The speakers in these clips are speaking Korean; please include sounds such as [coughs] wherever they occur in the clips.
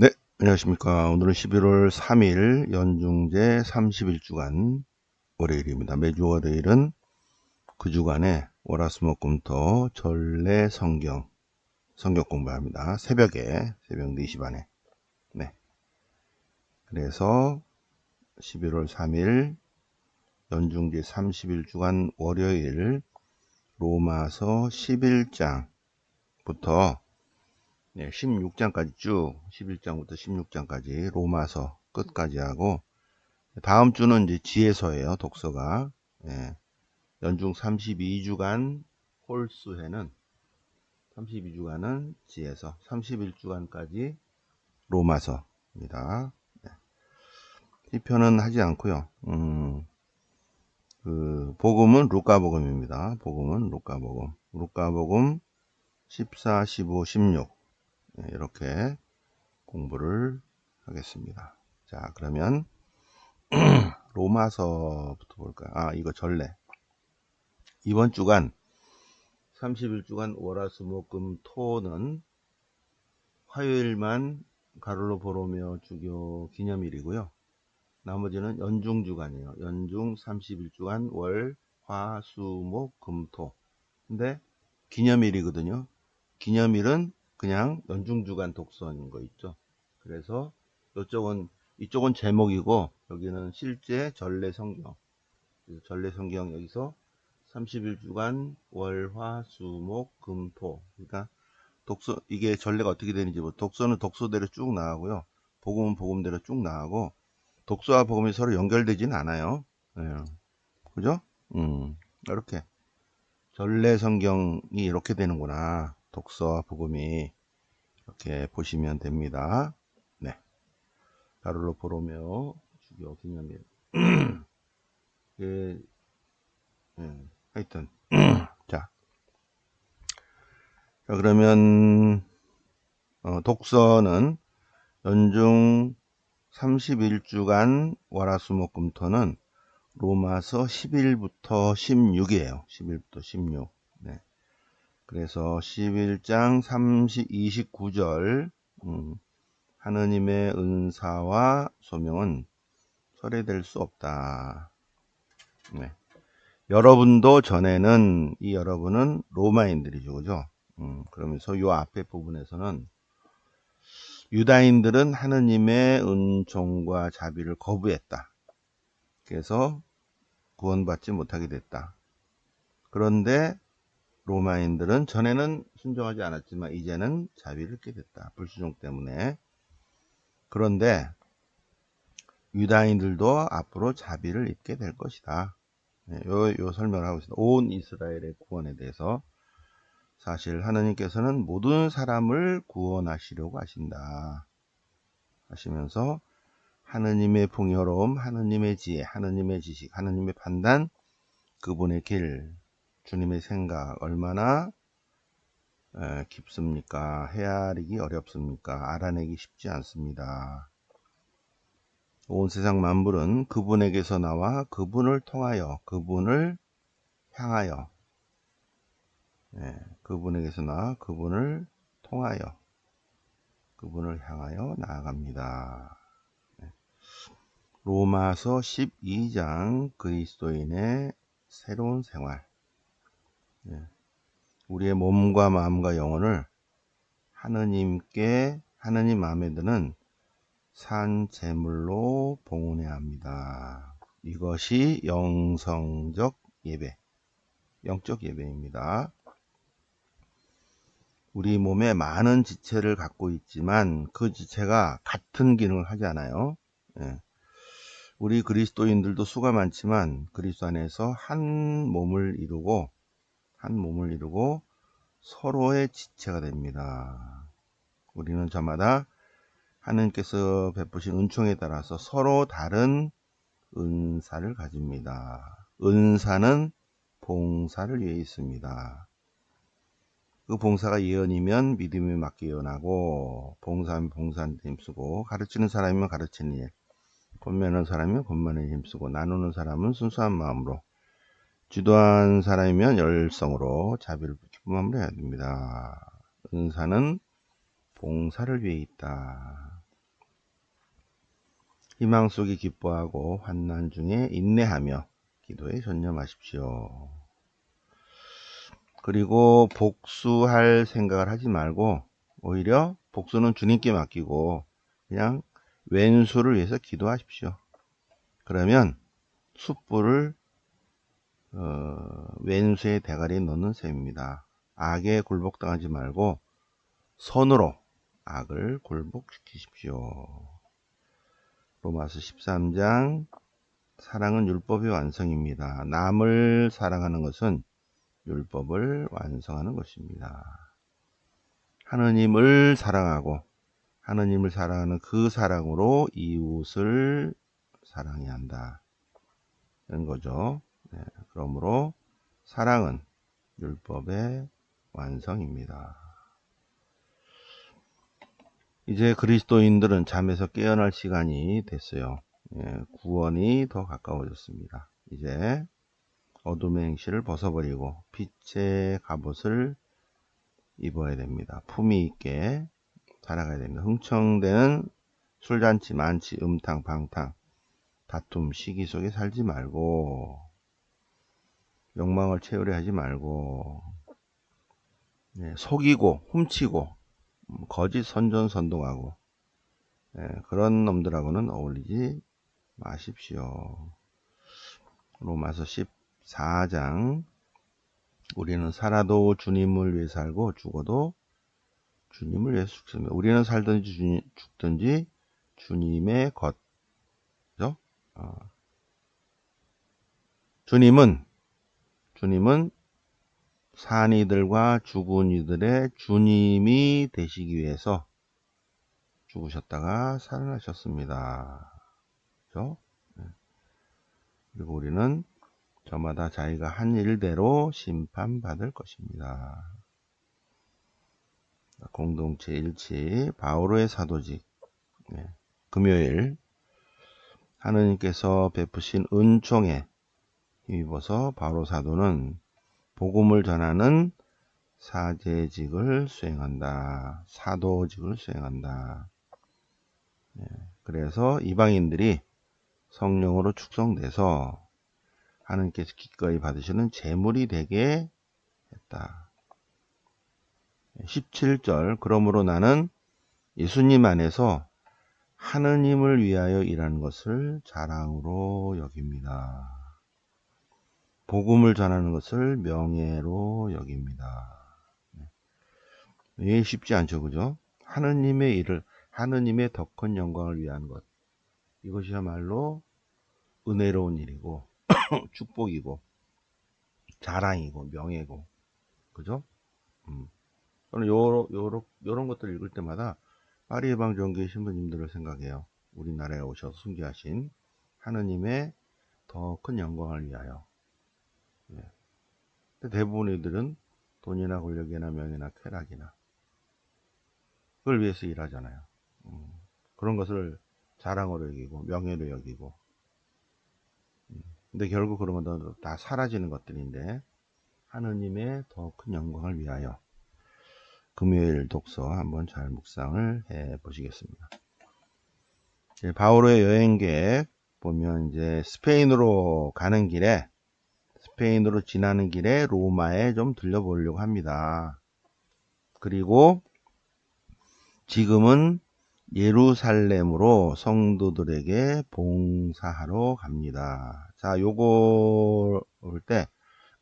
네, 안녕하십니까. 오늘은 11월 3일 연중제 30일주간 월요일입니다. 매주 월요일은 그 주간에 월화수목금토 전래 성경 성경 공부합니다. 새벽에 새벽 4시 반에 네. 그래서 11월 3일 연중제 30일주간 월요일 로마서 11장부터 네, 16장까지 쭉 11장부터 16장까지 로마서 끝까지 하고 다음 주는 이제 지혜서예요. 독서가 예, 연중 32주간 홀수회는 32주간은 지혜서 31주간까지 로마서입니다. 네. 시편은 하지 않고요. 음, 그 복음은 루카복음입니다. 복음은 루카복음. 루카복음 14, 15, 16 이렇게 공부를 하겠습니다. 자, 그러면 [clears throat] 로마서부터 볼까요? 아, 이거 전래. 이번 주간 31주간 월화수목금 토는 화요일만 가롤로 보로며 주교 기념일이고요. 나머지는 연중 주간이에요. 연중 31주간 월, 화, 수, 목, 금, 토. 근데 기념일이거든요. 기념일은 그냥 연중주간 독서인 거 있죠. 그래서 이쪽은 이쪽은 제목이고 여기는 실제 전래 성경. 전래 성경 여기서 30일주간 월화 수목 금토. 그러니까 독서 이게 전례가 어떻게 되는지 뭐 독서는 독서대로 쭉 나가고요. 복음은 복음대로 쭉 나가고 독서와 복음이 서로 연결되지는 않아요. 네. 그죠? 음, 이렇게 전래 성경이 이렇게 되는구나. 독서와 복음이 이렇게 보시면 됩니다. 네. 가로로 보로며 주교 기념일. [clears throat] 예, 예, 하여튼. [clears throat] 자. 자, 그러면, 어, 독서는 연중 31주간 월화수목금토는 로마서 10일부터 16이에요. 10일부터 16. 네. 그래서 11장 30, 29절 음, 하느님의 은사와 소명은 철회될 수 없다. 네. 여러분도 전에는 이 여러분은 로마인들이죠, 그죠? 음, 그러면서 요 앞에 부분에서는 유다인들은 하느님의 은총과 자비를 거부했다. 그래서 구원받지 못하게 됐다. 그런데 로마인들은 전에는 순종하지 않았지만 이제는 자비를 얻게 됐다. 불순종 때문에. 그런데 유다인들도 앞으로 자비를 입게 될 것이다. 네, 요, 요 설명을 하고 있습니다. 온 이스라엘의 구원에 대해서 사실 하나님께서는 모든 사람을 구원하시려고 하신다. 하시면서 하느님의 풍요로움, 하느님의 지혜, 하느님의 지식, 하느님의 판단, 그분의 길, 주님의 생각 얼마나 깊습니까? 헤아리기 어렵습니까? 알아내기 쉽지 않습니다. 온 세상 만물은 그분에게서 나와 그분을 통하여 그분을 향하여 네, 그분에게서 나와 그분을 통하여 그분을 향하여 나아갑니다. 네. 로마서 12장 그리스도인의 새로운 생활 예. 우리의 몸과 마음과 영혼을 하느님께 하느님 마음에 드는 산 제물로 봉헌해야 합니다. 이것이 영성적 예배, 영적 예배입니다. 우리 몸에 많은 지체를 갖고 있지만 그 지체가 같은 기능을 하지 않아요. 예. 우리 그리스도인들도 수가 많지만 그리스도 안에서 한 몸을 이루고 한 몸을 이루고 서로의 지체가 됩니다. 우리는 저마다 하나님께서 베푸신 은총에 따라서 서로 다른 은사를 가집니다. 은사는 봉사를 위해 있습니다. 그 봉사가 예언이면 믿음이 맞게 예언하고 봉사하면 데 힘쓰고 가르치는 사람이면 가르치는 일 권면하는 사람이면 권면에 힘쓰고 나누는 사람은 순수한 마음으로 지도한 사람이면 열성으로 자비를 기쁨함으로 해야 됩니다. 은사는 봉사를 위해 있다. 희망 속에 기뻐하고 환난 중에 인내하며 기도에 전념하십시오. 그리고 복수할 생각을 하지 말고 오히려 복수는 주님께 맡기고 그냥 왼수를 위해서 기도하십시오. 그러면 숯불을 어, 왼수의 대가리에 넣는 셈입니다. 악에 굴복당하지 말고 선으로 악을 굴복시키십시오. 로마서 13장 사랑은 율법의 완성입니다. 남을 사랑하는 것은 율법을 완성하는 것입니다. 하느님을 사랑하고 하느님을 사랑하는 그 사랑으로 이웃을 사랑해야 한다. 이런 거죠. 네, 그러므로 사랑은 율법의 완성입니다. 이제 그리스도인들은 잠에서 깨어날 시간이 됐어요. 예, 구원이 더 가까워졌습니다. 이제 어둠의 행실을 벗어버리고 빛의 갑옷을 입어야 됩니다. 품위 있게 살아가야 됩니다. 흥청대는 술잔치, 만치, 음탕, 방탕, 다툼, 시기 속에 살지 말고 욕망을 채우려 하지 말고 네, 속이고 훔치고 거짓 선전 선동하고 예, 그런 놈들하고는 어울리지 마십시오. 로마서 14장 우리는 살아도 주님을 위해 살고 죽어도 주님을 위해 죽습니다. 우리는 살든지 주님, 죽든지 주님의 것. 그죠? 어. 주님은 주님은 산 이들과 죽은 이들의 주님이 되시기 위해서 죽으셨다가 살아나셨습니다. 그죠? 네. 그리고 우리는 저마다 자기가 한 일대로 심판받을 것입니다. 공동체 일치 바오로의 사도직 네. 금요일 하느님께서 베푸신 은총에 힘 입어서 바로 사도는 복음을 전하는 사제직을 수행한다. 사도직을 수행한다. 네, 그래서 이방인들이 성령으로 축성돼서 하나님께서 기꺼이 받으시는 재물이 되게 했다. 17절 그러므로 나는 예수님 안에서 하느님을 위하여 일하는 것을 자랑으로 여깁니다. 복음을 전하는 것을 명예로 여깁니다. 왜 쉽지 않죠, 그죠? 하느님의 일을, 하느님의 더 큰 영광을 위한 것. 이것이야말로 은혜로운 일이고, [coughs] 축복이고, 자랑이고, 명예고, 그죠? 음. 저는 요러, 요러, 요런 것들을 읽을 때마다 파리 예방전교회 신부님들을 생각해요. 우리나라에 오셔서 순교하신 하느님의 더 큰 영광을 위하여. 예. 대부분 의들은 돈이나 권력이나 명예나 쾌락이나 그걸 위해서 일하잖아요. 음. 그런 것을 자랑으로 여기고 명예로 여기고 음. 근데 결국 그런 것도 다 사라지는 것들인데 하느님의 더 큰 영광을 위하여 금요일 독서 한번 잘 묵상을 해 보시겠습니다. 바오로의 여행 계획 보면 이제 스페인으로 가는 길에 스페인으로 지나는 길에 로마에 좀 들려보려고 합니다. 그리고 지금은 예루살렘으로 성도들에게 봉사하러 갑니다. 자, 요거 볼때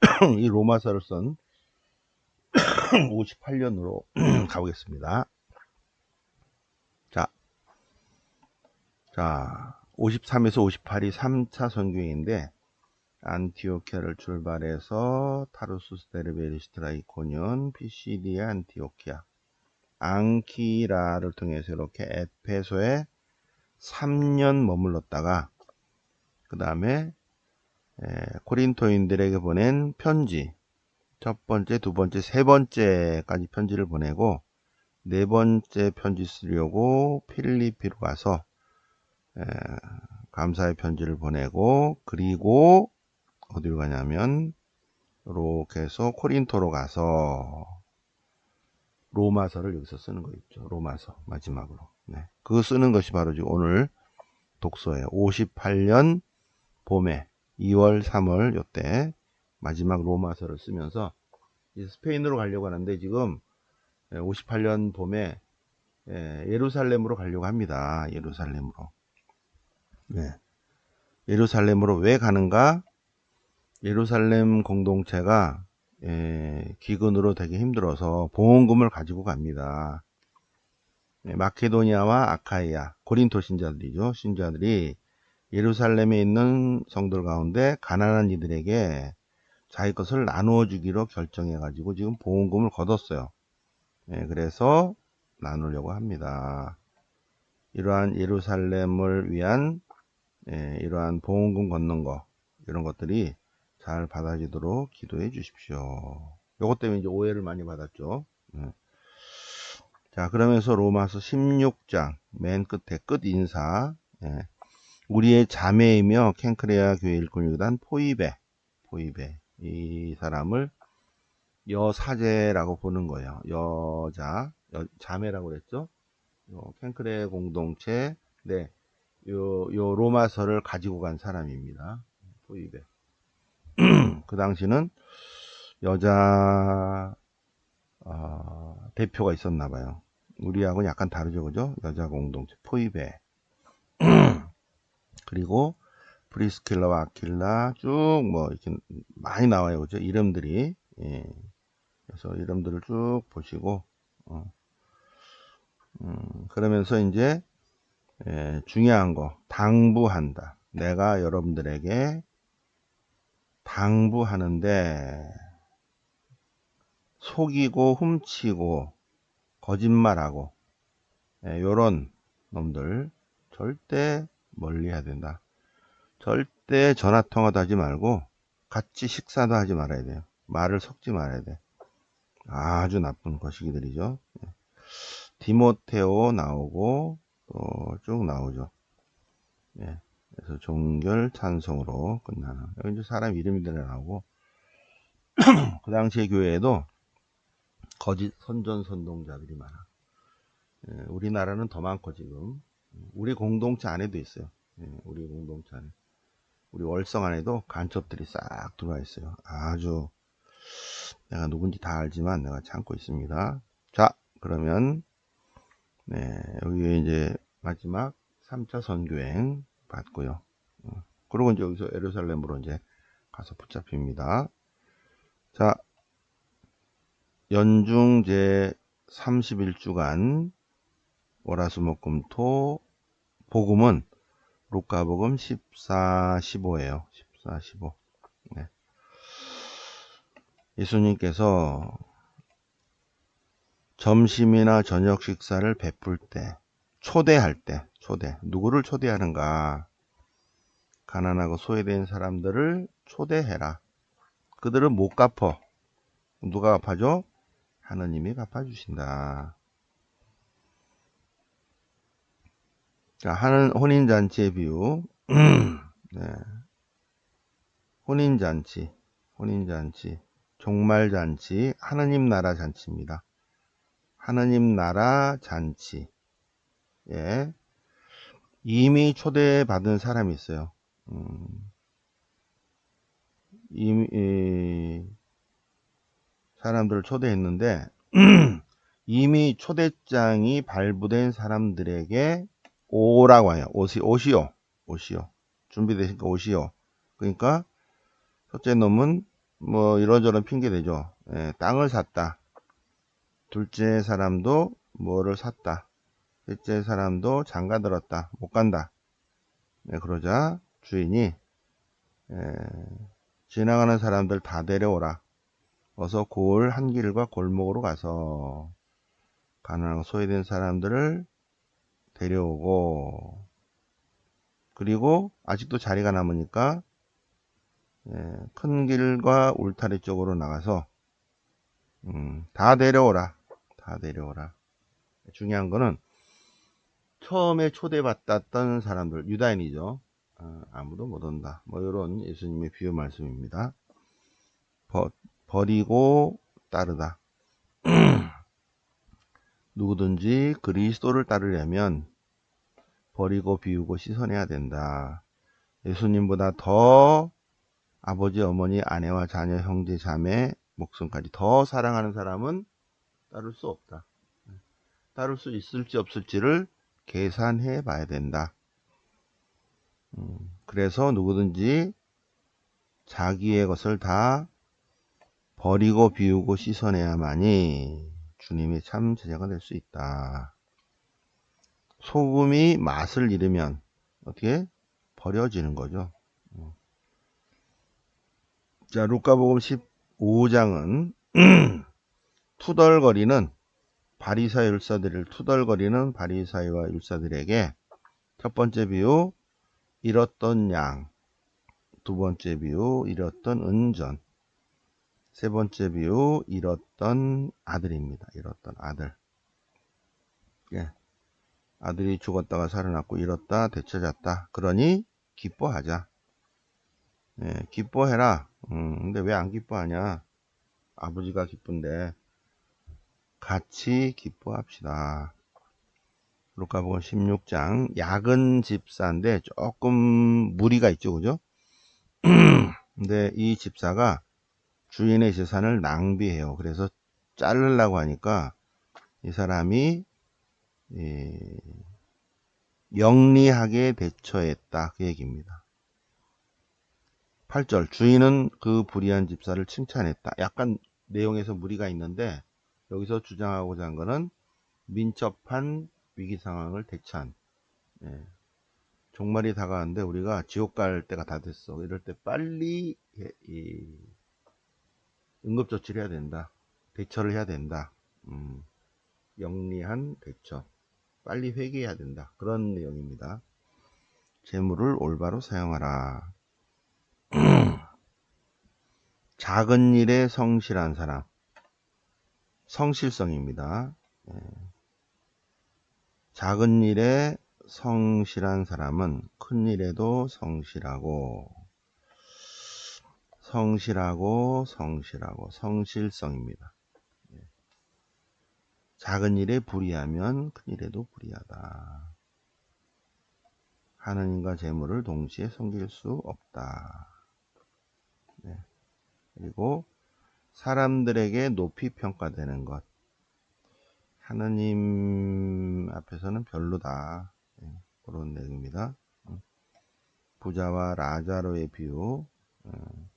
[clears throat] 이 로마서를 쓴 58년으로 가보겠습니다. 자, 자, 53에서 58이 3차 선교인데 안티오키아를 출발해서 타르수스 데르베리스트라 이코니온 피시디아 안티오키아. 앙키라를 통해서 이렇게 에페소에 3년 머물렀다가 그 다음에 코린토인들에게 보낸 편지 첫 번째, 두 번째, 세 번째까지 편지를 보내고 네 번째 편지 쓰려고 필리피로 가서 에, 감사의 편지를 보내고 그리고 어디로 가냐면 이렇게 해서 코린토로 가서 로마서를 여기서 쓰는 거 있죠. 로마서 마지막으로. 네. 그거 쓰는 것이 바로 지금 오늘 독서예요. 58년 봄에 2월, 3월 요때 마지막 로마서를 쓰면서 스페인으로 가려고 하는데 지금 58년 봄에 예루살렘으로 가려고 합니다. 예루살렘으로. 네. 예루살렘으로 왜 가는가? 예루살렘 공동체가 기근으로 되게 힘들어서 보험금을 가지고 갑니다. 네, 마케도니아와 아카이아, 고린토 신자들이죠. 신자들이 예루살렘에 있는 성들 가운데 가난한 이들에게 자기 것을 나누어 주기로 결정해 가지고 지금 보험금을 걷었어요. 네, 그래서 나누려고 합니다. 이러한 예루살렘을 위한 예, 이러한 보험금 걷는 거 이런 것들이 잘 받아지도록 기도해 주십시오. 요것 때문에 이제 오해를 많이 받았죠. 예. 자 그러면서 로마서 16장 맨 끝에 끝 인사 예. 우리의 자매이며 캔크레아 교회 일꾼이던 포이베 포이베 이 사람을 여사제라고 보는 거예요. 여자 여, 자매라고 그랬죠. 요 캔크레 공동체 네. 요, 요 로마서를 가지고 간 사람입니다. 포이베. [clears throat] 그 당시는 여자 어, 대표가 있었나 봐요. 우리하고는 약간 다르죠, 그죠? 여자 공동체 포이베. [clears throat] 그리고 프리스킬라와 아킬라 쭉 뭐 이렇게 많이 나와요, 그죠? 이름들이. 예. 그래서 이름들을 쭉 보시고 어. 음, 그러면서 이제 예, 중요한 거 당부한다. 내가 여러분들에게 당부하는데 속이고 훔치고 거짓말하고 예, 요런 놈들 절대 멀리 해야 된다. 절대 전화 통화도 하지 말고 같이 식사도 하지 말아야 돼요. 말을 섞지 말아야 돼. 아주 나쁜 거시기들이죠. 예. 디모테오 나오고 또 쭉 나오죠. 예. 그래서 종결 찬송으로 끝나는. 여기 이제 사람 이름이 나오고, [clears throat] 그 당시의 교회에도 거짓 선전 선동자들이 많아. 예. 우리나라는 더 많고 지금. 우리 공동체 안에도 있어요. 예. 우리 공동체 안에. 우리 월성 안에도 간첩들이 싹 들어와 있어요. 아주 내가 누군지 다 알지만 내가 참고 있습니다. 자, 그러면 네, 여기 이제 마지막 3차 선교행 받고요. 어, 그리고 이제 여기서 에루살렘으로 이제 가서 붙잡힙니다. 자, 연중 제 31주간 월화수목금토 복음은 루카복음 14, 15예요. 14, 15. 네. 예수님께서 점심이나 저녁 식사를 베풀 때, 초대할 때, 초대. 누구를 초대하는가? 가난하고 소외된 사람들을 초대해라. 그들은 못 갚어. 누가 갚아줘? 하느님이 갚아주신다. 자, 하는 혼인잔치의 비유. [clears throat] 네. 혼인잔치, 혼인잔치, 종말잔치, 하느님 나라 잔치입니다. 하느님 나라 잔치. 예. 이미 초대받은 사람이 있어요. 음, 이미, 이, 사람들을 초대했는데, [clears throat] 이미 초대장이 발부된 사람들에게 오라고 해요. 오시, 오시오. 오시오. 준비되니까 오시오. 그러니까, 첫째 놈은 뭐 이런저런 핑계 대죠. 예, 땅을 샀다. 둘째 사람도 뭐를 샀다. 셋째 사람도 장가 들었다. 못 간다. 네, 그러자 주인이 에, 지나가는 사람들 다 데려오라. 어서 골 한 길과 골목으로 가서 가난하고 소외된 사람들을 데려오고 그리고 아직도 자리가 남으니까 예, 큰 길과 울타리 쪽으로 나가서 음, 다 데려오라. 다 데려오라. 중요한 거는 처음에 초대받았던 사람들, 유다인이죠. 어, 아무도 못 온다. 뭐 이런 예수님의 비유 말씀입니다. 버, 버리고 따르다. [clears throat] 누구든지 그리스도를 따르려면 버리고 비우고 씻어내야 된다. 예수님보다 더 아버지, 어머니, 아내와 자녀, 형제, 자매, 목숨까지 더 사랑하는 사람은 따를 수 없다. 따를 수 있을지 없을지를 계산해 봐야 된다. 음, 그래서 누구든지 자기의 것을 다 버리고 비우고 씻어내야만이 주님의 참 제자가 될 수 있다. 소금이 맛을 잃으면 어떻게 버려지는 거죠. 어. 자, 루카복음 15장은 [clears throat] 투덜거리는 바리사 율사들을 투덜거리는 바리사이와 율사들에게 첫 번째 비유 잃었던 양, 두 번째 비유 잃었던 은전, 세 번째 비유 잃었던 아들입니다. 잃었던 아들. 예. 아들이 죽었다가 살아났고 잃었다 되찾았다. 그러니 기뻐하자. 예, 기뻐해라. 음, 근데 왜 안 기뻐하냐? 아버지가 기쁜데 같이 기뻐합시다. 루카복음 16장 야근 집사인데 조금 무리가 있죠, 그죠? [clears throat] 근데 이 집사가 주인의 재산을 낭비해요. 그래서 자르려고 하니까 이 사람이 예, 영리하게 대처했다 그 얘기입니다. 8절 주인은 그 불의한 집사를 칭찬했다. 약간 내용에서 무리가 있는데 여기서 주장하고자 한 것은 민첩한 위기 상황을 대처한 예, 종말이 다가왔는데 우리가 지옥 갈 때가 다 됐어. 이럴 때 빨리 예, 이, 응급 조치를 해야 된다. 대처를 해야 된다. 음, 영리한 대처. 빨리 회개해야 된다. 그런 내용입니다. 재물을 올바로 사용하라. [clears throat] 작은 일에 성실한 사람. 성실성입니다. 예. 작은 일에 성실한 사람은 큰 일에도 성실하고 성실하고 성실하고 성실성입니다. 예. 작은 일에 불의하면 큰 일에도 불의하다. 하느님과 재물을 동시에 섬길 수 없다. 네. 그리고 사람들에게 높이 평가되는 것. 하느님 앞에서는 별로다. 네. 그런 내용입니다. 음. 부자와 라자로의 비유. 음.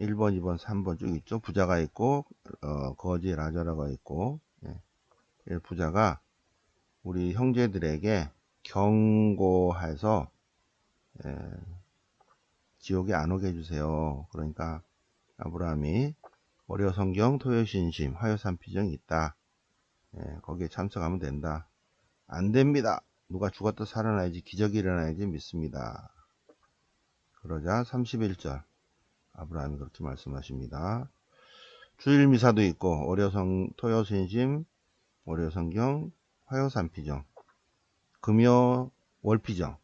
1번, 2번, 3번 쭉 있죠. 부자가 있고 어, 거지 라자라가 있고 예. 부자가 우리 형제들에게 경고해서 예, 지옥에 안 오게 해주세요. 그러니까 아브라함이 어려 성경 토요신심 화요산피정이 있다. 예, 거기에 참석하면 된다. 안 됩니다. 누가 죽었다 살아나야지 기적이 일어나야지 믿습니다. 그러자 31절 아브라함이 그렇게 말씀하십니다. 주일 미사도 있고 월요성 토요신심 월요성경 화요산피정 금요 월피정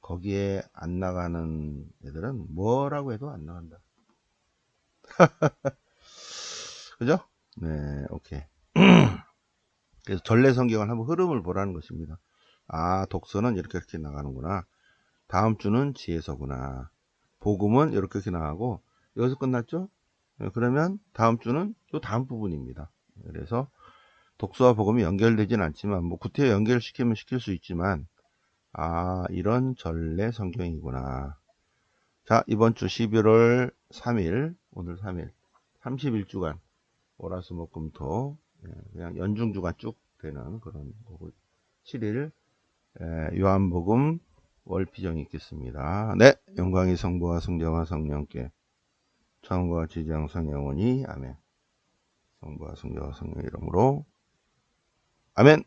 거기에 안 나가는 애들은 뭐라고 해도 안 나간다. [laughs] 그죠? 네, 오케이. [clears throat] 그래서 전래 성경을 한번 흐름을 보라는 것입니다. 아, 독서는 이렇게 이렇게 나가는구나. 다음 주는 지혜서구나. 복음은 이렇게 이렇게 나가고 여기서 끝났죠? 네, 그러면 다음 주는 또 다음 부분입니다. 그래서 독서와 복음이 연결되진 않지만 뭐 구태 연결시키면 시킬 수 있지만 아 이런 전래 성경이구나. 자 이번 주 11월 3일 오늘 3일 31주간 월화수목금토 예, 그냥 연중주간 쭉 되는 그런 거고 7일 요한복음 월피정이 있겠습니다. 네, 영광이 성부와 성자와 성령께 처음과 지장성 영원히 아멘. 성부와 성자와 성령 이름으로 아멘.